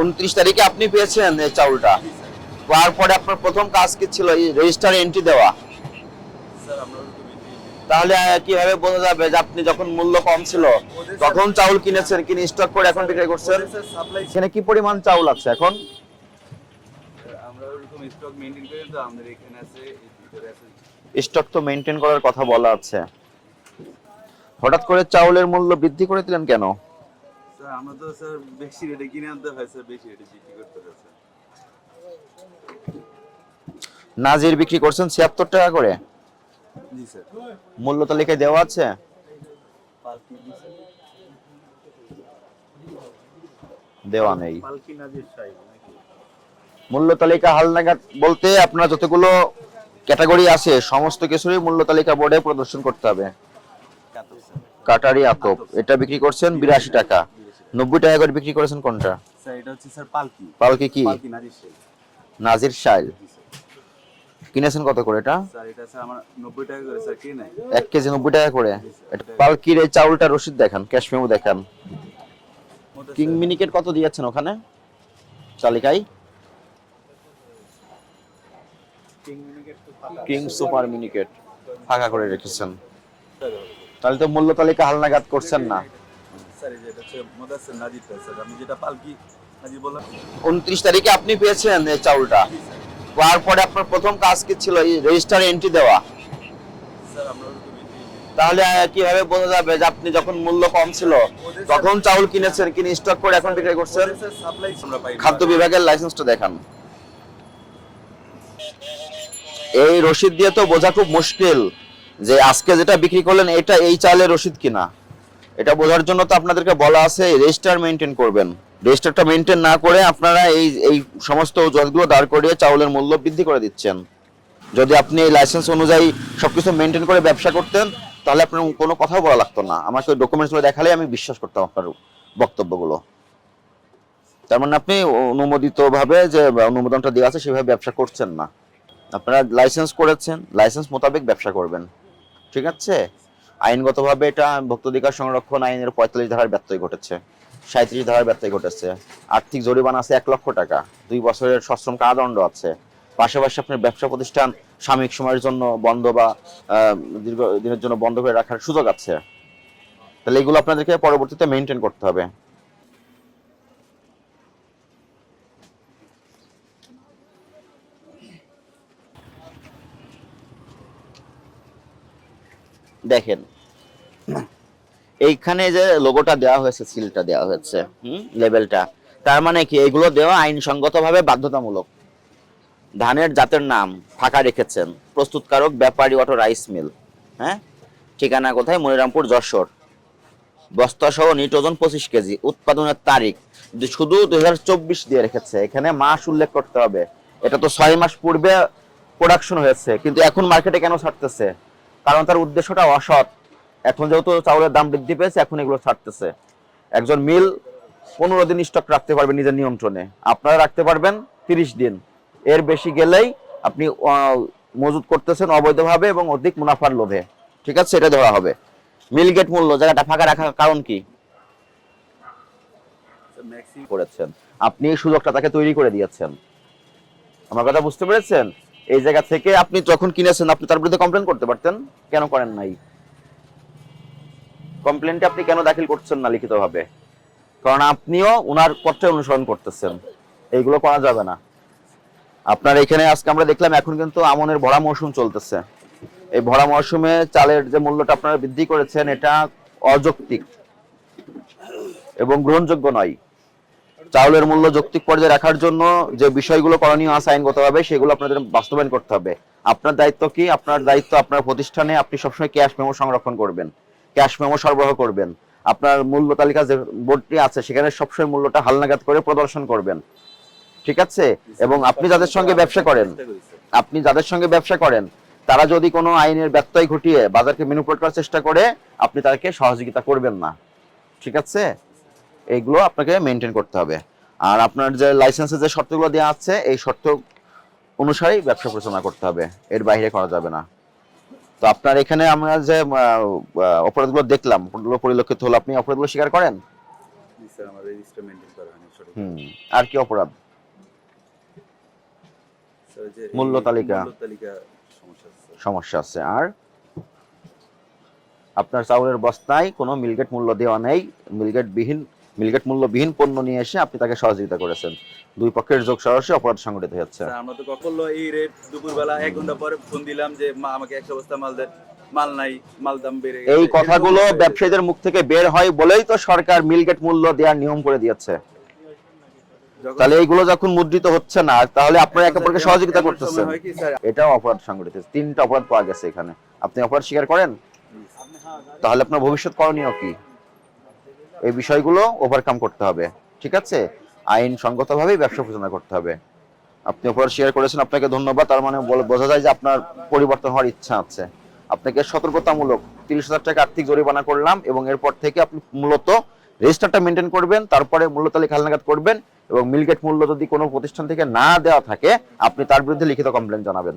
উনত্রিশ তারিখে আপনি পেয়েছেন এই চাউলটা। পাওয়ার পরে আপনার প্রথম কাজ কি ছিল? এই রেজিস্টার এন্ট্রি দেওয়া। তাহলে কীভাবে বোঝা যাবে যে আপনি যখন মূল্য কম ছিল তখন চাউল কিনেছেন কিনে স্টক করে এখন বিক্রি করছেন? এখানে কি পরিমাণ চাউল আছে এখন? স্টক তো মেনটেন করার কথা বলা আছে। হঠাৎ করে চাউলের মূল্য বৃদ্ধি করে দিলেন কেন? স্যার আমরা তো স্যার বেশি রেটে কিনে আনতে হয় স্যার বেশি রেটে বিক্রি করতে হয় স্যার। নাজির বিক্রি করছেন ছিয়াত্তর টাকা করে? জি স্যার। মূল্য তালিকায় দেওয়া আছে। দেওয়া নেই। মূল্য তালিকা হালনাগাদ বলতে আপনার যতগুলো ক্যাটাগরি আছে সমস্ত কিছুরই মূল্য তালিকা বোর্ডে প্রদর্শন করতে হবে। কাটারি আতপ এটা বিক্রি করছেন বিরাশি টাকা। নব্বই টাকা করে বিক্রি করেছেন কোনটা? স্যার এটা হচ্ছে স্যার পালকি। পালকি কি? পালকি নাজির শাহী নাজির শাইল। কিনেছেন কত করে এটা? স্যার এটা স্যার আমার নব্বই টাকা করে স্যার কে নাই। এক কেজি নব্বই টাকা করে। এটা পালকির এই চাউলটা রসিদ দেখান ক্যাশ মেমো দেখান কিং মিনিকেট কত দিয়েছেন ওখানে? ফাঁকা কিং সুপার মিনিকেট। ফাঁকা করে রেখেছেন। তাহলে তো মূল্য তালিকা হালনাগাদ করছেন না। স্যার এই যে এটা হচ্ছে মোদাসের নাজিরটা স্যার। আমি যেটা পালকি নাজির বললাম উনত্রিশ তারিখে আপনি পেয়েছেন এই চাউলটা। পাওয়ার পরে আপনার প্রথম কাজ কি ছিল? এই রেজিস্টার এন্ট্রি দেওয়া। স্যার আমরা তাহলে কীভাবে বোঝা যাবে যে আপনি যখন মূল্য কম ছিল তখন চাউল কিনেছেন কিনে স্টক করে এখন বিক্রি করছেন। খাদ্য বিভাগের লাইসেন্সটা দেখান। এই রসিদ দিয়ে তো বোঝা খুব মুশকিল যে আজকে যেটা বিক্রি করলেন এটা এই চালের রসিদ কিনা? এটা বোঝার জন্য তো আপনাদেরকে বলা আছে রেজিস্টার মেনটেন করবেন। রেজিস্টারটা মেনটেন না করে আপনারা এই এই সমস্ত অজুহাতগুলো দাঁড় করিয়ে চাউলের মূল্য বৃদ্ধি করে দিচ্ছেন। যদি আপনি এই লাইসেন্স অনুযায়ী সবকিছু মেনটেন করে ব্যবসা করতেন, তাহলে আপনার কোনো কথাও বলা লাগতো না। আমাকে ওই ডকুমেন্টসগুলো দেখালে আমি বিশ্বাস করতাম আপনার বক্তব্যগুলো। তার মানে আপনি অনুমোদিতভাবে যে অনুমোদনটা দেওয়া আছে, সেভাবে ব্যবসা করছেন না। আপনারা লাইসেন্স করেছেন লাইসেন্স মোতাবেক ব্যবসা করবেন। ঠিক আছে? আইনগতভাবে এটা ভোক্তাধিকার সংরক্ষণ আইনের পঁয়তাল্লিশ ধারার ব্যত্যয় ঘটেছে। সাঁত্রিশ ধারার ব্যত্যয় ঘটেছে। আর্থিক জরিমানা আছে এক লক্ষ টাকা। দুই বছরের সশ্রম কারাদণ্ড আছে। পাশাপাশি আপনার ব্যবসা প্রতিষ্ঠান সাময়িক সময়ের জন্য বন্ধ বা দীর্ঘ দিনের জন্য বন্ধ করে রাখার সুযোগ আছে। তাহলে এগুলো আপনাদেরকে পরবর্তীতে মেনটেন করতে হবে। দেখেন এইখানে যে লোগোটা দেওয়া হয়েছে সিলটা দেওয়া হয়েছে, হুম লেভেলটা তার মানে কি এগুলো দেওয়া আইনসঙ্গতভাবে বাধ্যতামূলক? ধানের জাতের নাম ফাঁকা রেখেছেন, প্রস্তুতকারক ব্যাপারী অটো রাইস মিল হ্যাঁ? ঠিকানা কোথায়? মনিরামপুর, যশোর। বস্তা সহ নিট পঁচিশ কেজি, উৎপাদনের তারিখ শুধু দুই হাজার চব্বিশ দিয়ে রেখেছে, এখানে মাস উল্লেখ করতে হবে। এটা তো ছয় মাস পূর্বে প্রোডাকশন হয়েছে, কিন্তু এখন মার্কেটে কেন ছাড়তেছে? কারণ তার উদ্দেশ্যটা অসৎ। এখন যেহেতু চাউলের দাম বৃদ্ধি পেয়েছে, এখন এগুলো ছাড়তেছে। একজন মিল পনেরো দিন স্টক রাখতে পারবেন নিজের নিয়ন্ত্রণে। আপনারা রাখতে পারবেন তিরিশ দিন। এর বেশি গেলেই আপনি মজুত করতেছেন অবৈধভাবে এবং অধিক মুনাফার লোভে। ঠিক আছে, এটা ধরা হবে। মিল গেট মূল্য, জায়গাটা ফাঁকা রাখার কারণ কি? করেছেন। আপনি সুযোগটা তাকে তৈরি করে দিয়েছেন। আমার কথা বুঝতে পেরেছেন? এই জায়গা থেকে আপনি যখন কিনেছেন, আপনি তার বিরুদ্ধে কমপ্লেন করতে পারতেন? কেন করেন নাই? কমপ্লেনটা আপনি কেন দাখিল করছেন না লিখিতভাবে? কারণ আপনিও উনার পথে অনুসরণ করতেছেন। এইগুলো করা যাবে না। আপনার এখানে আজকে আমরা দেখলাম, এখন কিন্তু আমনের ভরা মৌসুম চলতেছে। এই ভরা মৌসুমে চালের যে মূল্যটা আপনারা বৃদ্ধি করেছেন, এটা অযৌক্তিক এবং গ্রহণযোগ্য নয়। চাউলের মূল্য যৌক্তিক পর্যায়ে রাখার জন্য যে বিষয়গুলো করণীয় আছে আইনগতভাবে, সেগুলো আপনাদের বাস্তবায়ন করতে হবে। আপনার দায়িত্ব কি? আপনার দায়িত্ব আপনার প্রতিষ্ঠানে আপনি সবসময় ক্যাশ মেমো সংরক্ষণ করবেন। ক্যাশ মেমো সরবরাহ করবেন। আপনার মূল্য তালিকা যে বোর্ডটি আছে, সেখানে সবসময় মূল্যটা হালনাগাদ করে প্রদর্শন করবেন। ঠিক আছে? এবং আপনি যাদের সঙ্গে ব্যবসা করেন, আপনি যাদের সঙ্গে ব্যবসা করেন, তারা যদি কোনো আইনের ব্যত্যয় ঘটিয়ে বাজারকে মেনুপুলেট করার চেষ্টা করে, আপনি তাদেরকে সহযোগিতা করবেন না। ঠিক আছে? এইগুলো আপনাকে মেনটেন করতে হবে। আর আপনার যে লাইসেন্সের যে শর্তগুলো দেওয়া আছে, এই শর্ত অনুসারেই ব্যবসা পরিচালনা করতে হবে। এর বাইরে করা যাবে না। তো আপনার এখানে আমরা যে অপরাধগুলো দেখলাম ওগুলো পরিলক্ষিত হলো আপনি অপরাধগুলো স্বীকার করেন? আর কি অপরাধ? মূল্য তালিকা। সমস্যা আছে আর? আপনার চাউলের বস্তায় কোনো মিলগেট মূল্য দেওয়া নেই মিলগেট বিহীন মিলগেট মূল্যবিহীন পণ্য নিয়ে এসে আপনি তাকে সহযোগিতা করেছেন। দুই পক্ষের যোগ সরাসরি অপরাধ সংঘটিত হচ্ছে আমরা তো কখন এই রেট দুপুরবেলা এক ঘণ্টা পরে ফোন দিলাম যে মা আমাকে একশো বস্তা মাল দেন। মাল নাই মাল দাম বেড়ে এই কথাগুলো ব্যবসায়ীদের মুখ থেকে বের হয় বলেই তো সরকার মিলগেট মূল্য দেওয়ার নিয়ম করে দিয়েছে। তাহলে এইগুলো যখন মুদ্রিত হচ্ছে না তাহলে আপনারা একে অপরকে সহযোগিতা করতেছেন। হয় এটাও অপরাধ সংগঠিত। তিনটা অপরাধ পাওয়া গেছে এখানে। আপনি অপরাধ স্বীকার করেন? তাহলে আপনার ভবিষ্যৎ করণীয় কি? এই বিষয়গুলো ওভারকাম করতে হবে, ঠিক আছে? আইন সঙ্গতভাবেই ব্যবসা পরিচালনা করতে হবে। আপনি অপরাধ স্বীকার করেছেন, আপনাকে ধন্যবাদ। তার মানে বোঝা যায় যে আপনার পরিবর্তন হওয়ার ইচ্ছা আছে। আপনাকে সতর্কতামূলক তিরিশ হাজার টাকা আর্থিক জরিমানা করলাম এবং এরপর থেকে আপনি মূলত রেজিস্টারটা মেনটেন করবেন, তারপরে মূল্য তালিকা হালনাগাদ করবেন এবং মিলগেট মূল্য যদি কোনো প্রতিষ্ঠান থেকে না দেওয়া থাকে, আপনি তার বিরুদ্ধে লিখিত কমপ্লেন জানাবেন।